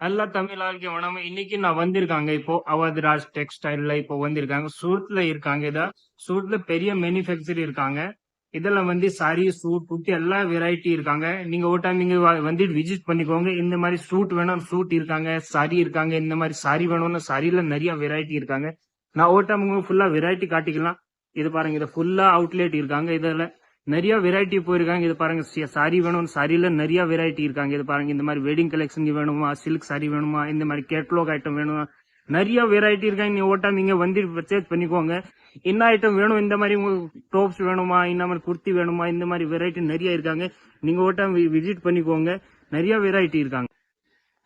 நல்லா தமிழ் ஆளுக்கு வணக்கம் இன்னைக்கு நான் வந்திருக்காங்க. இப்போ அவதராஜ் டெக்ஸ்டைல்ல இப்போ வந்திருக்காங்க. சூரத்ல இருக்காங்க. இதா சூரத்ல பெரிய மேனுஃபேக்சர் இருக்காங்க. இதெல்லாம் வந்து சாரி சூட் புட்டி எல்லா வெரைட்டி இருக்காங்க. நீங்க ஒரு டைம் நீங்க வந்துட்டு விசிட் பண்ணிக்கோங்க. இந்த மாதிரி சூட் வேணும் சூட் இருக்காங்க. சாரி இருக்காங்க. இந்த மாதிரி சாரி வேணும்னா சாரில நிறைய வெரைட்டி இருக்காங்க. நான் ஒரு டைம் உங்களுக்கு ஃபுல்லா வெரைட்டி காட்டிக்கலாம். இது பாருங்க. இது ஃபுல்லா அவுட்லெட் இருக்காங்க. இதில் நிறைய வெரைட்டி போயிருக்காங்க. இது பாருங்க சாரி வேணும் சாரியில நிறைய வெரைட்டி இருக்காங்க. இது பாருங்க இந்த மாதிரி வெட்டிங் கலெக்ஷன் வேணுமா சில்க் சாரி வேணுமா இந்த மாதிரி கேட்லாக் ஐட்டம் வேணுமா நிறைய வெரைட்டி இருக்காங்க. நீ ஓட்டா நீங்க வந்து பர்ச்சேஸ் பண்ணிக்கோங்க. என்ன ஐட்டம் வேணும் இந்த மாதிரி உங்களுக்கு டாப்ஸ் வேணுமா இந்த மாதிரி குர்த்தி வேணுமா இந்த மாதிரி வெரைட்டி நிறைய இருக்காங்க. நீங்க ஓட்டா விசிட் பண்ணிக்கோங்க. நிறைய வெரைட்டி இருக்காங்க.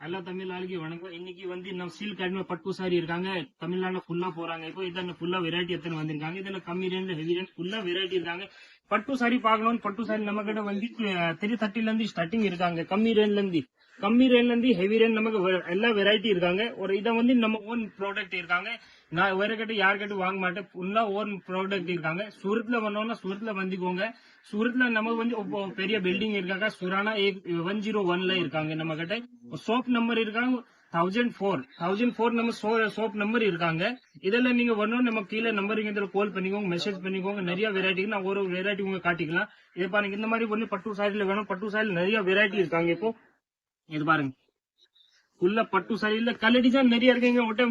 எல்லா தமிழ் ஆளுக்கு வணக்கம். இன்னைக்கு வந்து நம்ம சில்க் அடிமை பட்டு சாரி இருக்காங்க. தமிழ்நாடுல ஃபுல்லா போறாங்க. இப்போ இதில் ஃபுல்லா வெரைட்டி எத்தனை வந்திருக்காங்க. இதுல கம்மி ரேஞ்ச் ஹெவி ரேஞ்ச் ஃபுல்லா வெரைட்டி இருக்காங்க. பட்டு சாரி பார்க்கணும் பட்டு சாரி நம்ம கிட்ட வந்து த்ரீ தேர்ட்டில இருந்து ஸ்டார்டிங் இருக்காங்க. கம்மி ரேஞ்ச்ல இருந்து. கம்மி ரேஞ்ச்ல இருந்து ஹெவி ரேஞ்ச் நமக்கு எல்லா வெரைட்டி இருக்காங்க. ஒரு இதை வந்து நம்ம ஓன் ப்ராடக்ட் இருக்காங்க. நான் வேற கிட்ட யார்கிட்ட வாங்க மாட்டேன். ஃபுல்லா ஓன் ப்ராடக்ட் இருக்காங்க சுரத்துல வந்தோம்னா சுரத்துல வந்துக்கோங்க. சுரத்துல நமக்கு வந்து இப்போ பெரிய பில்டிங் இருக்காங்க. சுரானா ஒன் ஜீரோ ஒன்ல இருக்காங்க நம்ம கிட்ட. சோப் நம்பர் இருக்காங்க. தௌசண்ட் ஃபோர் தௌசண்ட் ஃபோர் நம்ம சோப் நம்பர் இருக்காங்க. இதெல்லாம் நீங்க வரணும் நம்ம கீழே நம்பர் இதுல கால் பண்ணிக்கோங்க மெசேஜ் பண்ணிக்கோங்க. நிறைய வெரைட்டி நான் ஒரு வெரைட்டி உங்க காட்டிக்கலாம். இது பாருங்க இந்த மாதிரி ஒண்ணு பட்டு சாரில வேணும். பட்டு சாரில நிறைய வெரைட்டி இருக்காங்க இப்போ. இது பாருங்க. ஃபுல்லா பட்டு சாரியில கலர் டிசைன் நிறைய இருக்குங்க. ஒரு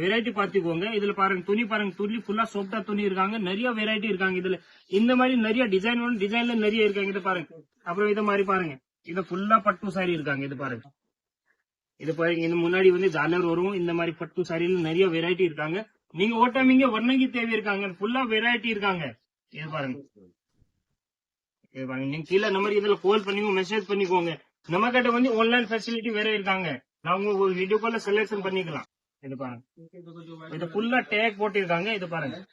வெரைட்டி பார்த்துக்கோங்க. இதுல பாருங்க துணி பாருங்க துணி ஃபுல்லா சோப்டா துணி இருக்காங்க. நிறைய வெரைட்டி இருக்காங்க இதுல. இந்த மாதிரி நிறைய டிசைன் ஒன்று டிசைன்ல நிறைய இருக்காங்க. இது பாருங்க. அப்புறம் இத மாதிரி பாருங்க. இது ஃபுல்லா பட்டு சாரி இருக்காங்க. இது பாருங்க. இது பாருங்க. இது முன்னாடி வந்து ஜாலர் வரும். இந்த மாதிரி பட்டு சாரியில நிறைய வெரைட்டி இருக்காங்க. நீங்க ஓட்டம் இங்க வர்ணங்கி தேவை இருக்காங்க. ஃபுல்லா வெரைட்டி இருக்காங்க. இது பாருங்க. இது பாருங்க. நீங்க கீழே நம்பர் இதுல கால் பண்ணிக்கோங்க. மெசேஜ் பண்ணிக்கோங்க. நம்ம கிட்ட வந்து ஆன்லைன் ஃபெசிலிட்டி வேற இருக்காங்க. நான் உங்க வீடியோ கால்ல செலக்ஷன் பண்ணிக்கலாம். இது பாருங்க. இது ஃபுல்லா டேக் போட்டிருக்காங்க. இது பாருங்க.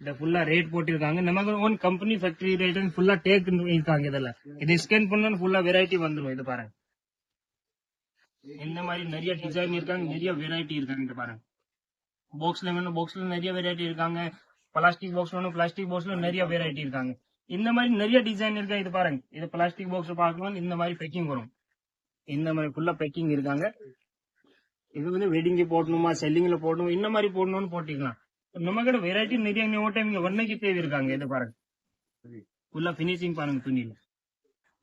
இது ஃபுல்லா ரேட் போட்டிருக்காங்க. நமக்கு ஓன் கம்பெனி ஃபேக்டரி ரேட் ஃபுல்லா டேக் இருக்காங்க இதுல. இது ஸ்கேன் பண்ணா ஃபுல்லா வெரைட்டி வந்துரும். இது பாருங்க. இந்த மாதிரி நிறைய டிசைன் இருக்காங்க. நிறைய வெரைட்டி இருக்காங்க. இது பாருங்க. பாக்ஸ்ல வேணும் பாக்ஸ்ல நிறைய வெரைட்டி இருக்காங்க. பிளாஸ்டிக் பாக்ஸ் வேணும் பிளாஸ்டிக் பாக்ஸ்ல நிறைய வெரைட்டி இருக்காங்க. இந்த மாதிரி நிறைய டிசைன் இருக்கா? இது பாருங்க. இது பிளாஸ்டிக் பாக்ஸ் பார்க்கலாம் இந்த மாதிரி பேக்கிங் வரும். இந்த மாதிரி ஃபுல்லா பேக்கிங் இருக்காங்க. இது வந்து வெட்டிங்க்கு போடணுமா செல்லிங்ல போடணும் இந்த மாதிரி போடணும்னு போட்டிக்கலாம் நம்ம கிட்ட வெரைட்டி நிறைய ஓட்டம் இங்க ஒன்னைக்கு தேவை இருக்காங்க. இது பாருங்க. ஃபுல்லா பினிஷிங் பாருங்க துணியில.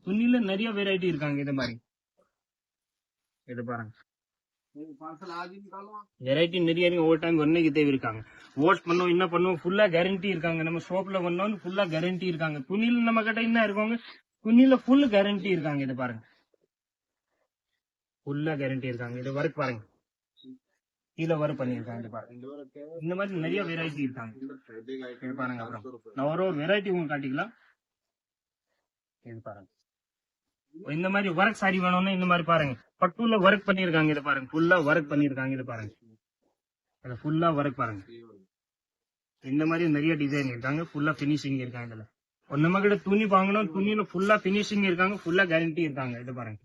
துணியில நிறைய வெரைட்டி இருக்காங்க. இது மாதிரி. இது பாருங்க. வெரைட்டி நிறைய இருக்கு. ஒவ்வொரு டைம் ஒன்னைக்கு தேவை இருக்காங்க வாஷ் பண்ணோம் என்ன பண்ணுவோம் ஃபுல்லா கேரண்டி இருக்காங்க. நம்ம ஷாப்ல பண்ணோம் ஃபுல்லா கேரண்டி இருக்காங்க. துணியில நம்ம கிட்ட என்ன இருக்காங்க? துணியில ஃபுல் கேரண்டி இருக்காங்க. இதை பாருங்க. ஃபுல்லா கேரண்டி இருக்காங்க. இதை ஒர்க் பாருங்க. கீழே ஒர்க் பண்ணிருக்காங்க பாருங்க. இந்த மாதிரி நிறைய வெரைட்டி இருக்காங்க. பாருங்க அப்புறம். நான் ஒரு ஒரு வெரைட்டி உங்களுக்கு காட்டிக்கலாம். இது பாருங்க. இந்த மாதிரி ஒர்க் சாரி வேணும்னா இந்த மாதிரி பாருங்க. பட்டுல ஒர்க் பண்ணிருக்காங்க இதை பாருங்க. ஃபுல்லா ஒர்க் பண்ணிருக்காங்க இதை பாருங்க. அத ஃபுல்லா ஒர்க் பாருங்க. இந்த மாதிரி நிறைய டிசைன் இருக்காங்க. ஃபுல்லா பினிஷிங் இருக்காங்க இதுல. நம்ம கிட்ட துணி வாங்கணும். துணியில ஃபுல்லா ஃபினிஷிங் இருக்காங்க. ஃபுல்லா கேரண்டி இருக்காங்க இது பாருங்க.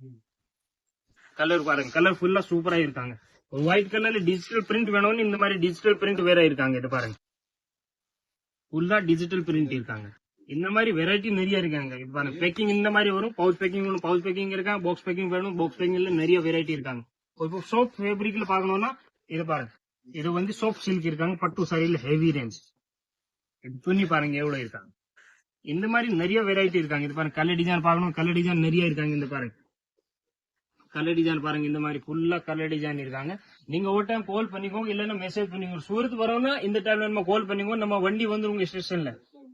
கலர் பாருங்க. கலர் ஃபுல்லா சூப்பரா இருக்காங்க. ஒயிட் கலர்ல டிஜிட்டல் பிரிண்ட் வேணும்னு இந்த மாதிரி டிஜிட்டல் பிரிண்ட் வேற இருக்காங்க இது பாருங்க. ஃபுல்லா டிஜிட்டல் பிரிண்ட் இருக்காங்க. இந்த மாதிரி வெரைட்டி நிறைய இருக்காங்க. பாருங்க பேக்கிங் இந்த மாதிரி வரும் பவுச் பேக்கிங் வேணும் பவுச் பேக்கிங் இருக்காங்க பாக்ஸ் பேக்கிங் வேணும் பாக்ஸ் பேக்கிங்ல நிறைய வெரைட்டி இருக்காங்க. இப்போ சோப் ஃபேப்ரிக்ல பார்க்கணும்னா இது பாருங்க. இது வந்து சோப் சில்க் இருக்காங்க பட்டு சாரியில ஹெவி ரேஞ்ச் இது துணி பாருங்க எவ்வளவு இருக்காங்க. இந்த மாதிரி நிறைய வெரைட்டி இருக்காங்க. இது பாருங்க கலர் டிசைன் பார்க்கணும் கலர் டிசைன் நிறைய இருக்காங்க இந்த பாருங்க. கலர் டிசைன் பாருங்க இந்த மாதிரி ஃபுல்லா கலர் டிசைன் இருக்காங்க. நீங்க ஒரு டைம் கால் பண்ணிக்கோங்க இல்லைன்னா மெசேஜ் பண்ணிக்கோங்க. சூரத் வரோம்னா இந்த டைம்ல நம்ம கால் பண்ணிக்கோங்க நம்ம வண்டி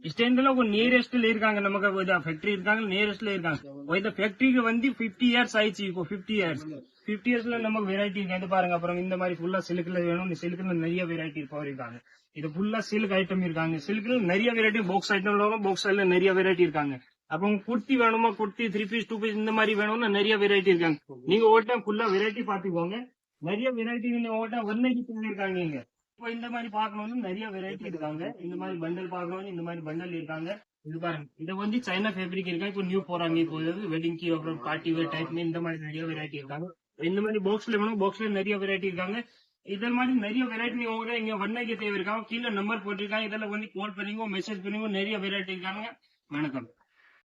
வந்து உங்க நியரஸ்ட்ல இருக்காங்க. நமக்கு ஃபேக்டரி இருக்காங்க. நியரஸ்ட்ல இருக்காங்க. இந்த ஃபேக்டரிக்கு வந்து 50 இயர்ஸ் ஆயிடுச்சு. இப்போ 50 இயர்ஸ் 50 இயர்ஸ்ல நமக்கு வெரைட்டி இருக்கு. பாருங்க. அப்புறம் இந்த மாதிரி ஃபுல்லா சில்க்ல வேணும். சில்க்ல நிறைய வெரைட்டி இப்போ இருக்காங்க. இது ஃபுல்லா சில்க் ஐட்டம் இருக்காங்க. சில்க்ல நிறைய வெரைட்டி பாக்ஸ் ஐட்டம் வரும் பாக்ஸ் நிறைய வெரைட்டி இருக்காங்க. அப்புறம் குர்த்தி வேணுமா? Kurti three piece two piece இந்த மாதிரி வேணும்னா நிறைய வெரைட்டி இருக்காங்க. நீங்க ஒரு ஃபுல்லா வெரைட்டி பாத்துக்கோங்க நிறைய வெரைட்டி நீங்க ஒரு டைம் வர்ணக்கு இருக்காங்க நீங்க இப்போ இந்த மாதிரி பாக்கணும் நிறைய வெரைட்டி இருக்காங்க. இந்த மாதிரி பண்டல் பாக்கணும்னு இந்த மாதிரி பண்டல் இருக்காங்க. இது பாருங்க. இது வந்து சைனா ஃபேப்ரிக் இருக்கா? இப்போ நியூ போறாங்க. இப்போ வெட்டிங்க்கு அப்புறம் பார்ட்டி வேர் டைப் இந்த மாதிரி நிறைய வெரைட்டி இருக்காங்க. இந்த மாதிரி பாக்ஸ்ல வேணும் பாக்ஸ்ல நிறைய வெரைட்டி இருக்காங்க. இதன் மாதிரி நிறைய வெரைட்டி உங்க இங்க வண்ணக்கு தேவை இருக்காங்க கீழே நம்பர் போட்டிருக்காங்க. இதெல்லாம் வந்து கால் பண்ணுங்க மெசேஜ் பண்ணுங்க நிறைய வெரைட்டி இருக்காங்க. வணக்கம்.